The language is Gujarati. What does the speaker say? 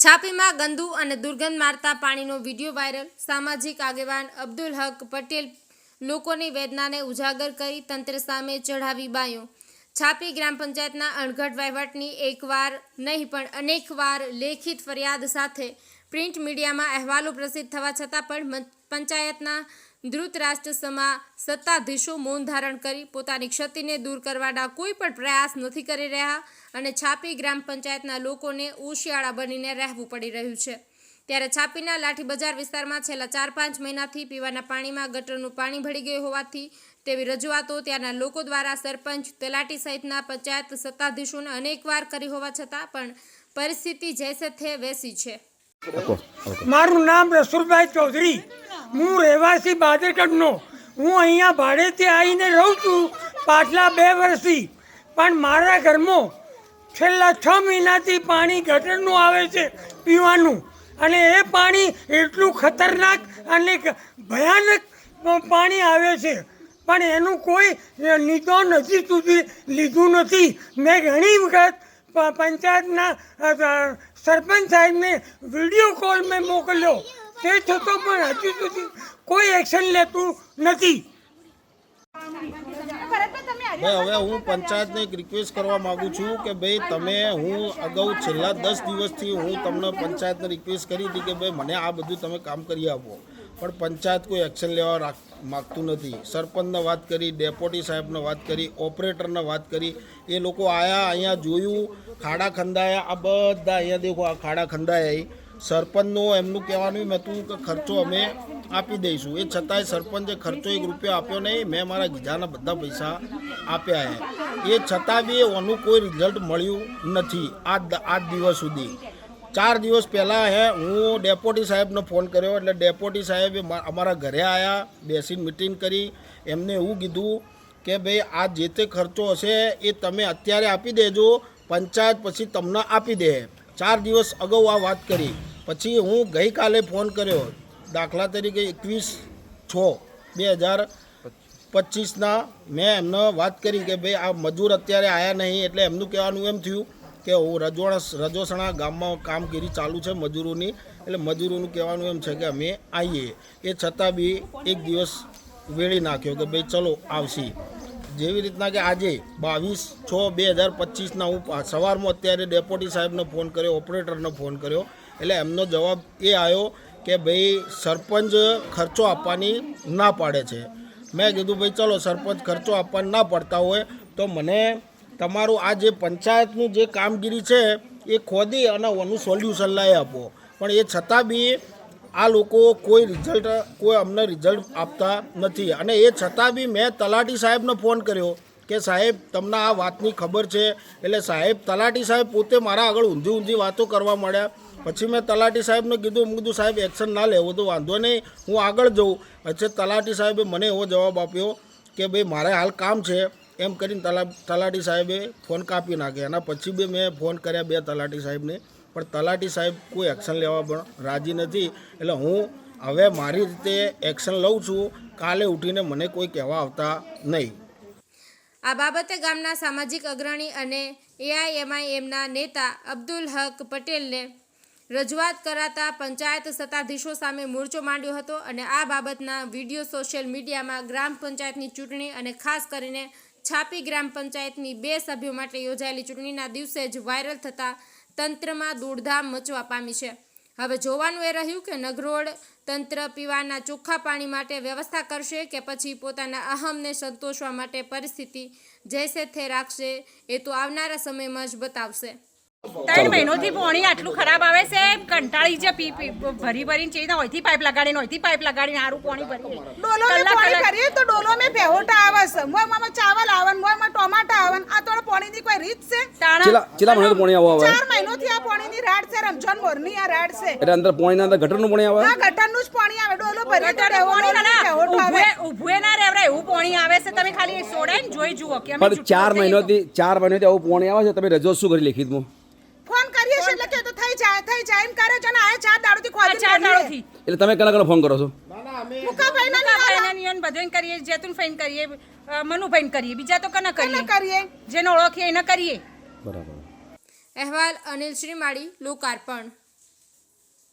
નગરોળમાં ગંદુ અને દુર્ગંધ મારતા પાણીનો વીડિયો વાયરલ. સામાજિક આગેવાન અબ્દુલ હક પટેલ લોકોની વેદનાને ઉજાગર કરી તંત્ર સામે ચઢાવી બાયો. છાપી ગ્રામ પંચાયતના અણઘડ વહીવટની એકવાર નહીં પણ અનેકવાર લેખિત ફરિયાદ સાથે પ્રિન્ટ મીડિયામાં અહેવાલો પ્રસિદ્ધ થવા છતાં પણ પંચાયતના ધૃતરાષ્ટ્ર સમા સત્તાધીશો મૌન ધારણ કરી પોતાની ક્ષતિને દૂર કરવાના કોઈ પણ પ્રયાસ નથી કરી રહ્યા અને છાપી ગ્રામ પંચાયતના લોકોને ઓશિયાળા બનીને રહેવું પડી રહ્યું છે. ત્યારે છાપીના લાઠી બજાર વિસ્તારમાં છેલ્લા ચાર પાંચ મહિનાથી પીવાના પાણીમાં ગટરનું પાણી ભળી ગયું હોવાથી તેવી રજૂઆતો ત્યાંના લોકો દ્વારા સરપંચ તલાટી સહિતના પંચાયત સત્તાધીશોને અનેકવાર કરી હોવા છતાં પણ પરિસ્થિતિ જૈસે થે વેસી છે. મારું નામ રસુલભાઈ ચૌધરી. હું રહેવાસી બાદરગઢનો હું અહીંયા ભાડેથી આવીને રહું છું પાછલા બે વર્ષથી. પણ મારા ઘરમાં છેલ્લા છ મહિનાથી પાણી ગટરનું આવે છે પીવાનું. અને એ પાણી એટલું ખતરનાક અને ભયાનક પાણી આવે છે. પણ એનું કોઈ નિદાન હજી સુધી લીધું નથી. મેં ઘણી વખત પંચાયતના સરપંચ સાહેબને વીડિયો કોલ મેં મોકલ્યો. તે છતાં પણ હજુ સુધી કોઈ એક્શન લેતું નથી. ભાઈ, હવે હું પંચાયતને એક રિક્વેસ્ટ કરવા માગું છું કે ભાઈ, તમે હું અગાઉ છેલ્લા દસ દિવસથી હું તમને પંચાયતને રિક્વેસ્ટ કરી હતી કે ભાઈ, મને આ બધું તમે કામ કરી આપો. પણ પંચાયત કોઈ એક્શન લેવા રાખ માગતું નથી. સરપંચને વાત કરી ડેપોટી સાહેબને વાત કરી, ઓપરેટરને વાત કરી. એ લોકો આયા, અહીંયા જોયું, ખાડા ખંદાયા આ બધા અહીંયા દેખો, આ ખાડા ખંદાયા સરપંચનું એમનું કહેવાનું હતું કે ખર્ચો અમે આપી દઈશું. એ છતાંય સરપંચે ખર્ચો એક રૂપિયો આપ્યો નહીં. મેં મારા ગીજાના બધા પૈસા આપ્યા એ છતાં બી એનું કોઈ રિઝલ્ટ મળ્યું નથી આ આજ દિવસ સુધી. ચાર દિવસ પહેલાં હે, હું ડેપોટી સાહેબને ફોન કર્યો, એટલે ડેપોટી સાહેબે અમારા ઘરે આવ્યા બેસીને મિટિંગ કરી. એમને એવું કીધું કે ભાઈ, આ જે તે ખર્ચો હશે એ તમે અત્યારે આપી દેજો, પંચાયત પછી તમને આપી દે. ચાર દિવસ અગાઉ આ વાત કરી. પછી હું ગઈકાલે ફોન કર્યો, દાખલા તરીકે એકવીસ છ બે હજાર પચીસના, મેં એમને વાત કરી કે ભાઈ, આ મજૂર અત્યારે આવ્યા નહીં, એટલે એમનું કહેવાનું એમ થયું કે હું રજોણા રજોસણા ગામમાં કામગીરી ચાલુ છે મજૂરોની. એટલે મજૂરોનું કહેવાનું એમ છે કે અમે આવીએ એ છતાં બી એક દિવસ વેળી નાખ્યો કે ભાઈ ચલો આવશે. જેવી રીતના કે આજે બાવીસ છ બે હજાર પચીસના હું સવારમાં અત્યારે ડેપ્યુટી સાહેબને ફોન કર્યો, ઓપરેટરને ફોન કર્યો. એટલે એમનો જવાબ એ આવ્યો કે ભાઈ સરપંચ ખર્ચો આપવાની ના પાડે છે. મેં કીધું ભાઈ ચલો સરપંચ ખર્ચો આપવાની ના પડતા હોય તો મને તમારું આ જે પંચાયતનું જે કામગીરી છે, એ ખોદી અને ઓનું સોલ્યુશન લાવી આપો. પણ એ છતાં બી આ લોકો કોઈ રિઝલ્ટ કોઈ અમને રિઝલ્ટ આપતા નથી. અને એ છતાં બી મેં તલાટી સાહેબને ફોન કર્યો કે, સાહેબ, તમને આ વાતની ખબર છે. એટલે સાહેબ, તલાટી સાહેબ પોતે મારા આગળ ઊંધી ઊંધી વાતો કરવા મળ્યા પછી મેં તલાટી સાહેબને કીધું કીધું, સાહેબ એક્શન ના લેવો તો વાંધો નહીં. હું આગળ જઉં. પછી તલાટી સાહેબે મને એવો જવાબ આપ્યો કે, ભાઈ, મારે હાલ કામ છે. એમ કરીને તલા તલાટી સાહેબે ફોન કાપી નાખ્યા એના પછી બી મેં ફોન કર્યા બે તલાટી સાહેબને. પણ તલાટી સાહેબ કોઈ એક્શન લેવા પણ રાજી નથી. એટલે હું હવે મારી રીતે એક્શન લઉં છું. કાલે ઉઠીને મને કોઈ કહેવા આવતા નહીં. આ બાબતે ગામના સામાજિક અગ્રણી અને એઆઈએમઆઈએમના નેતા અબ્દુલ હક પટેલને રજૂઆત કરાતા પંચાયત સત્તાધીશો સામે મોરચો માંડ્યો હતો અને આ બાબતના વીડિયો સોશિયલ મીડિયામાં ગ્રામ પંચાયતની ચૂંટણી અને ખાસ કરીને છાપી ગ્રામ પંચાયતની બે સભ્યો માટે યોજાયેલી ચૂંટણીના દિવસે જ વાયરલ થતા તંત્રમાં દોડધામ મચવા પામી છે. હવે જોવાનું એ રહ્યું કે નગરોળ તંત્ર પીવાના ચોખ્ખા પાણી માટે વ્યવસ્થા કરશે કે પછી પોતાના અહમને સંતોષવા માટે પરિસ્થિતિ જૈસે થે રાખશે એ તો આવનારા સમયમાં જ બતાવશે. ત્રણ મહિનોથી પાણી આટલું ખરાબ આવે છે કંટાળી છે પી પી ભરી ભરીને ચીજ હોયથી પાઇપ લગાડીને હોયથી પાઇપ લગાડીને સારું પાણી ભરી ડોલો પાણી ભરીએ તો ડોલો में પેહોટા આવે છે મોયમાં ચાવલ આવે મોયમાં ટોમાટા આવે આ તો પાણીની કોઈ રીત છે તાણા ચેલા ચેલા મહિને પાણી આવો આવે. ચાર મહિનોથી આ પાણીની રાડ છે રમજાન મોરની આ રાડ છે. એટલે અંદર પાણીના અંદર ગટરનું પાણી આવે? આ ગટરનું જ પાણી આવે. ડોલો ભરી તો પાણી ના ના ઉભે ઊભુએ ના રહેવરાય એવું પાણી આવે છે તમે ખાલી સોડાઈને જોઈ જુઓ કે અમે પણ ચાર મહિનાથી ચાર મહિનાથી આવું પાણી આવે છે તમે રજો શું કરી લેખિતમાં ફોન કરીએ છે એટલે કે તો થઈ જાય થઈ જાય એમ કરે છે ને આ ચાર દાડોથી ખોદી ચાર દાડોથી. એટલે તમે કના કના ફોન કરો છો? મુકાભાઈ ના મુકાભાઈને નિયન બધાને કરીએ જેતુન ફાઈન કરીએ મનુ ફાઈન કરીએ બીજા તો કના કરીએ? કરીએ? જેને ઓળખીએ એને કરીએ. બરાબર. અહેવાલ અનિલ શ્રીમાળી લોકાર્પણ.